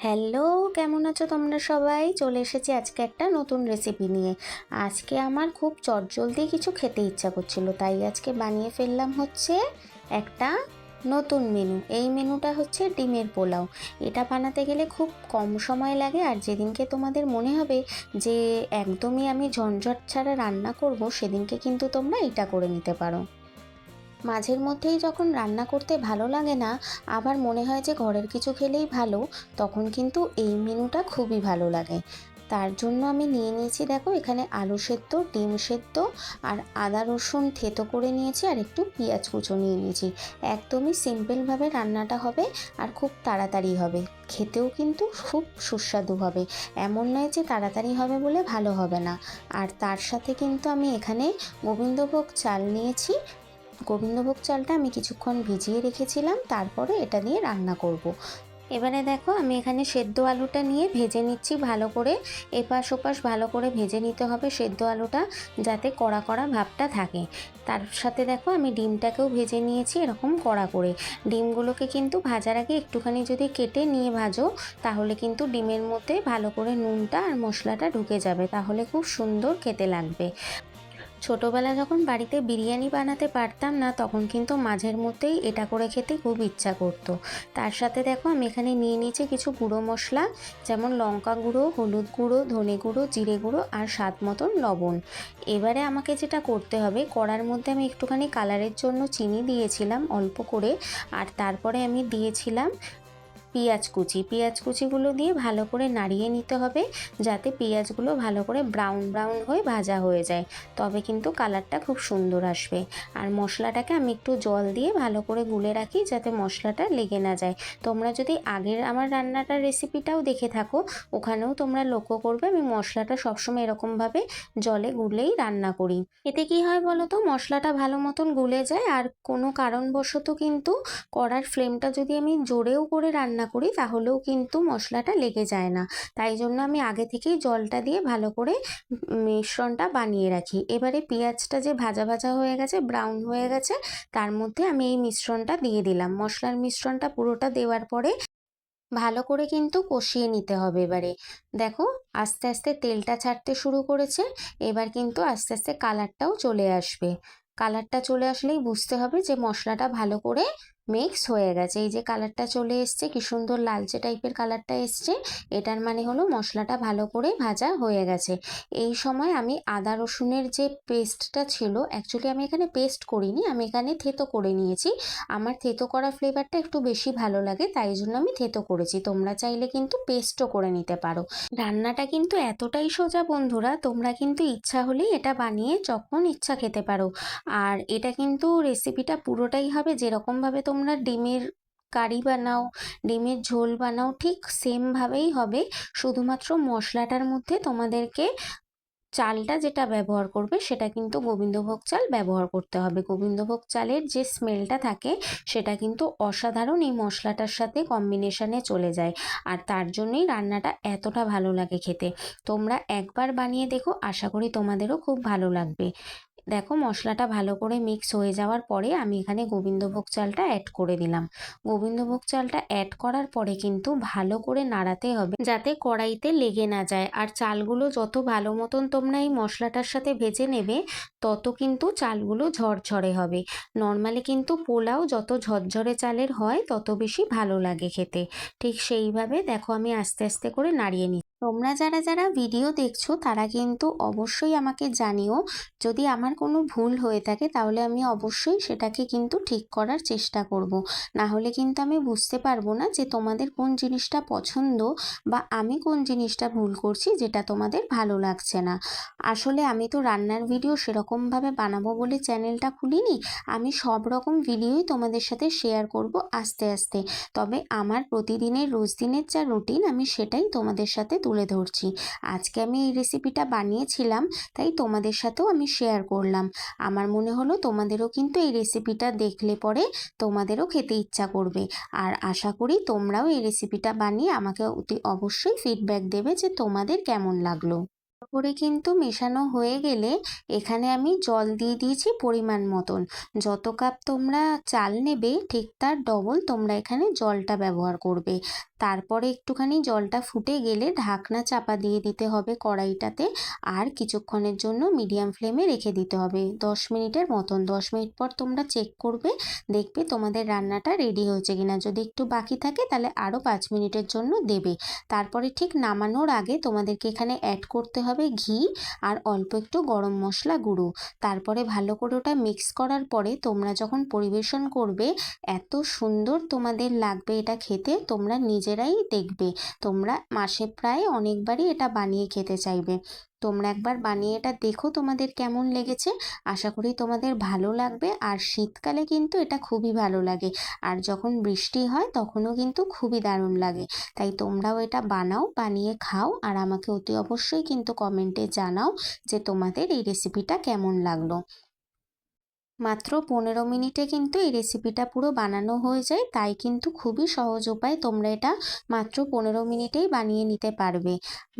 Hello, কেমন আছো তোমরা সবাই? চলে এসেছি আজকে একটা নতুন রেসিপি নিয়ে। আজকে আমার খুব চটজলদি কিছু খেতে ইচ্ছা করছিল, তাই আজকে বানিয়ে ফেললাম হচ্ছে একটা নতুন মেনু এই মেনুটা হচ্ছে ডিমের পোলাও। এটা বানাতে গেলে খুব কম সময় লাগে, আর যেদিনকে তোমাদের মনে হবে যে একদমই আমি ঝঞ্ঝট ছাড়া রান্না করব, সেদিনকে কিন্তু তোমরা এটা করে নিতে পারো। মাঝের মধ্যেই যখন রান্না করতে ভালো লাগে না, আবার মনে হয় যে ঘরের কিছু খেলেই ভালো, তখন কিন্তু এই মেনুটা খুবই ভালো লাগে। তার জন্য আমি নিয়ে নিয়েছি, দেখো, এখানে আলু সেদ্ধ, ডিম সেদ্ধ আর আদা, রসুন থেতো করে নিয়েছি আর একটু পেঁয়াজ কুচো নিয়ে নিয়েছি। একদমই সিম্পলভাবে রান্নাটা হবে আর খুব তাড়াতাড়ি হবে। খেতেও কিন্তু খুব সুস্বাদু হবে। এমন নয় যে তাড়াতাড়ি হবে বলে ভালো হবে না। আর তার সাথে কিন্তু আমি এখানে গোবিন্দভোগ চাল নিয়েছি গোবিন্দভোগ চালটা আমি কিছুক্ষণ ভিজিয়ে রেখেছিলাম, তারপরে এটা দিয়ে রান্না করব। এবারে দেখো, আমি এখানে সেদ্ধ আলুটা নিয়ে ভেজে নিচ্ছি ভালো করে। এপাশ ওপাশ ভালো করে ভেজে নিতে হবে সেদ্ধ আলুটা, যাতে কড়া কড়া ভাবটা থাকে। তার সাথে দেখো, আমি ডিমটাকেও ভেজে নিয়েছি এরকম কড়া করে। ডিমগুলোকে কিন্তু ভাজার আগে একটুখানি যদি কেটে নিয়ে ভাজো, তাহলে কিন্তু ডিমের মধ্যে ভালো করে নুনটা আর মশলাটা ঢুকে যাবে। তাহলে খুব সুন্দর খেতে লাগবে। ছোটোবেলা যখন বাড়িতে বিরিয়ানি বানাতে পারতাম না, তখন কিন্তু মাঝের মধ্যেই এটা করে খেতে খুব ইচ্ছা করতো। তার সাথে দেখো আমি এখানে নিয়ে নিয়েছি কিছু গুঁড়ো মশলা, যেমন লঙ্কা গুঁড়ো, হলুদ গুঁড়ো, ধনে গুঁড়ো, জিরে গুঁড়ো আর স্বাদ মতন লবণ। এবারে আমাকে যেটা করতে হবে, কড়ার মধ্যে আমি একটুখানি কালারের জন্য চিনি দিয়েছিলাম অল্প করে, আর তারপরে আমি দিয়েছিলাম পেঁয়াজ কুচি। পেঁয়াজ কুচিগুলো দিয়ে ভালো করে নাড়িয়ে নিতে হবে যাতে পেঁয়াজগুলো ভালো করে ব্রাউন ব্রাউন হয়ে ভাজা হয়ে যায়। তবে কিন্তু কালারটা খুব সুন্দর আসবে। আর মশলাটাকে আমি একটু জল দিয়ে ভালো করে গুলে রাখি যাতে মশলাটা লেগে না যায়। তোমরা যদি আগের আমার রান্নাটার রেসিপিটাও দেখে থাকো, ওখানেও তোমরা লক্ষ্য করবে আমি মশলাটা সবসময় এরকমভাবে জলে গুলেই রান্না করি। এতে কি হয় বলো তো মশলাটা ভালো মতন গুলে যায় আর কোনো কারণবশত কিন্তু কড়ার ফ্লেমটা যদি আমি জোরেও করে রান্না করি তাহলেও কিন্তু মশলাটা লেগে যায় না। তাই জন্য আমি আগে থেকেই জলটা দিয়ে ভালো করে মিশ্রণটা বানিয়ে রাখি। এবারে পেঁয়াজটা যে ভাজা ভাজা হয়ে গেছে ব্রাউন হয়ে গেছে, তার মধ্যে আমি এই মিশ্রণটা দিয়ে দিলাম। মশলার মিশ্রণটা পুরোটা দেওয়ার পরে ভালো করে কিন্তু কষিয়ে নিতে হবে এবারে। দেখো, আস্তে আস্তে তেলটা ছাড়তে শুরু করেছে, এবার কিন্তু আস্তে আস্তে কালারটাও চলে আসবে। কালারটা চলে আসলেই বুঝতে হবে যে মশলাটা ভালো করে মিক্স হয়ে গেছে। এই যে কালারটা চলে এসছে, কি সুন্দর লালচে টাইপের কালারটা এসছে। এটার মানে হলো মশলাটা ভালো করে ভাজা হয়ে গেছে। এই সময় আমি আদা রসুনের যে পেস্টটা ছিল অ্যাকচুয়ালি আমি এখানে পেস্ট করিনি, আমি এখানে থেতো করে নিয়েছি। আমার থেতো করা ফ্লেভারটা একটু বেশি ভালো লাগে, তাই জন্য আমি থেতো করেছি। তোমরা চাইলে কিন্তু পেস্টও করে নিতে পারো। রান্নাটা কিন্তু এতটাই সোজা বন্ধুরা, তোমরা কিন্তু ইচ্ছা হলেই এটা বানিয়ে যখন ইচ্ছা খেতে পারো। আর এটা কিন্তু রেসিপিটা পুরোটাই হবে যেরকমভাবে তোমরা ডিমের কারি বানাও, ডিমের ঝোল বানাও, ঠিক সেমভাবেই হবে। শুধুমাত্র মশলাটার মধ্যে তোমাদেরকে চালটা যেটা ব্যবহার করবে, সেটা কিন্তু গোবিন্দভোগ চাল ব্যবহার করতে হবে। গোবিন্দভোগ চালের যে স্মেলটা থাকে, সেটা কিন্তু অসাধারণ এই মশলাটার সাথে কম্বিনেশনে চলে যায়। আর তার জন্যই রান্নাটা এতটা ভালো লাগে খেতে। তোমরা একবার বানিয়ে দেখো, আশা করি তোমাদেরও খুব ভালো লাগবে। দেখো মশলাটা ভালো করে মিক্স হয়ে যাওয়ার পরে আমি এখানে গোবিন্দভোগ চালটা অ্যাড করে দিলাম। গোবিন্দভোগ চালটা অ্যাড করার পরে কিন্তু ভালো করে নাড়াতে হবে যাতে কড়াইতে লেগে না যায়। আর চালগুলো যত ভালো মতন তোমরা এই মশলাটার সাথে ভেজে নেবে, তত কিন্তু চালগুলো ঝরঝরে হবে। নর্মালি কিন্তু পোলাও যত ঝরঝরে চালের হয়, তত বেশি ভালো লাগে খেতে। ঠিক সেইভাবে দেখো আমি আস্তে আস্তে করে নাড়িয়ে নিই তোমরা যারা যারা ভিডিও দেখছ, তারা কিন্তু অবশ্যই আমাকে জানিও। যদি আমার কোনো ভুল হয়ে থাকে, তাহলে আমি অবশ্যই সেটাকে কিন্তু ঠিক করার চেষ্টা করব। না হলে কিন্তু আমি বুঝতে পারব না যে তোমাদের কোন জিনিসটা পছন্দ বা আমি কোন জিনিসটা ভুল করছি যেটা তোমাদের ভালো লাগছে না। আসলে আমি তো রান্নার ভিডিও সেরকমভাবে বানাবো বলে চ্যানেলটা খুলিনি। আমি সব রকম ভিডিওই তোমাদের সাথে শেয়ার করব আস্তে আস্তে। তবে আমার প্রতিদিনের, রোজ দিনের যা রুটিন, আমি সেটাই তোমাদের সাথে তুলে ধরছি। আজকে আমি এই রেসিপিটা বানিয়েছিলাম, তাই তোমাদের সাথেও আমি শেয়ার করলাম। আমার মনে হলো তোমাদেরও কিন্তু এই রেসিপিটা দেখলে পরে তোমাদেরও খেতে ইচ্ছা করবে। আর আশা করি তোমরাও এই রেসিপিটা বানিয়ে আমাকে অতি অবশ্যই ফিডব্যাক দেবে যে তোমাদের কেমন লাগল। করে কিন্তু মেশানো হয়ে গেলে এখানে আমি জল দিয়ে দিয়েছি পরিমাণ মতন। যত কাপ তোমরা চাল নেবে ঠিক তার ডবল তোমরা এখানে জলটা ব্যবহার করবে। তারপরে একটুখানি জলটা ফুটে গেলে ঢাকনা চাপা দিয়ে দিতে হবে কড়াইটাতে আর কিছুক্ষণের জন্য মিডিয়াম ফ্লেমে রেখে দিতে হবে। দশ মিনিটের মতন, দশ মিনিট পর তোমরা চেক করবে, দেখবে তোমাদের রান্নাটা রেডি হয়েছে কিনা। যদি একটু বাকি থাকে তাহলে আরও পাঁচ মিনিটের জন্য দেবে। তারপরে ঠিক নামানোর আগে তোমাদেরকে এখানে অ্যাড করতে হবে ঘি আর অল্প একটু গরম মশলা গুঁড়ো। তারপরে ভালো করে ওটা মিক্স করার পরে তোমরা যখন পরিবেশন করবে, এত সুন্দর তোমাদের লাগবে এটা খেতে, তোমরা নিজেরাই দেখবে। তোমরা মাসে প্রায় অনেকবারই এটা বানিয়ে খেতে চাইবে। তোমরা একবার বানিয়ে এটা দেখো তোমাদের কেমন লেগেছে। আশা করি তোমাদের ভালো লাগবে। আর শীতকালে কিন্তু এটা খুবই ভালো লাগে। আর যখন বৃষ্টি হয় তখনও কিন্তু খুবই দারুণ লাগে। তাই তোমরাও এটা বানাও, বানিয়ে খাও। আর আমাকে অতি অবশ্যই কিন্তু কমেন্টে জানাও যে তোমাদের এই রেসিপিটা কেমন লাগল। মাত্র পনেরো মিনিটে কিন্তু এই রেসিপিটা পুরো বানানো হয়ে যায়, তাই কিন্তু খুবই সহজ উপায় তোমরা এটা মাত্র পনেরো মিনিটেই বানিয়ে নিতে পারবে।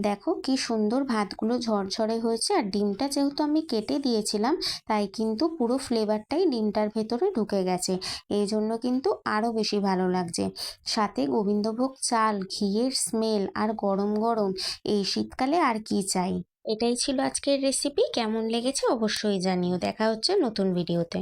দেখো কি সুন্দর ভাতগুলো ঝরঝরে হয়েছে আর ডিমটা যেহেতু আমি কেটে দিয়েছিলাম, তাই কিন্তু পুরো ফ্লেভারটাই ডিমটার ভেতরে ঢুকে গেছে, এই জন্য কিন্তু আরও বেশি ভালো লাগছে। সাথে গোবিন্দভোগ চাল, ঘিয়ের স্মেল আর গরম গরম এই শীতকালে আর কি চাই? এটাই ছিল আজকের রেসিপি কেমন লেগেছে অবশ্যই জানিও দেখা হচ্ছে নতুন ভিডিওতে.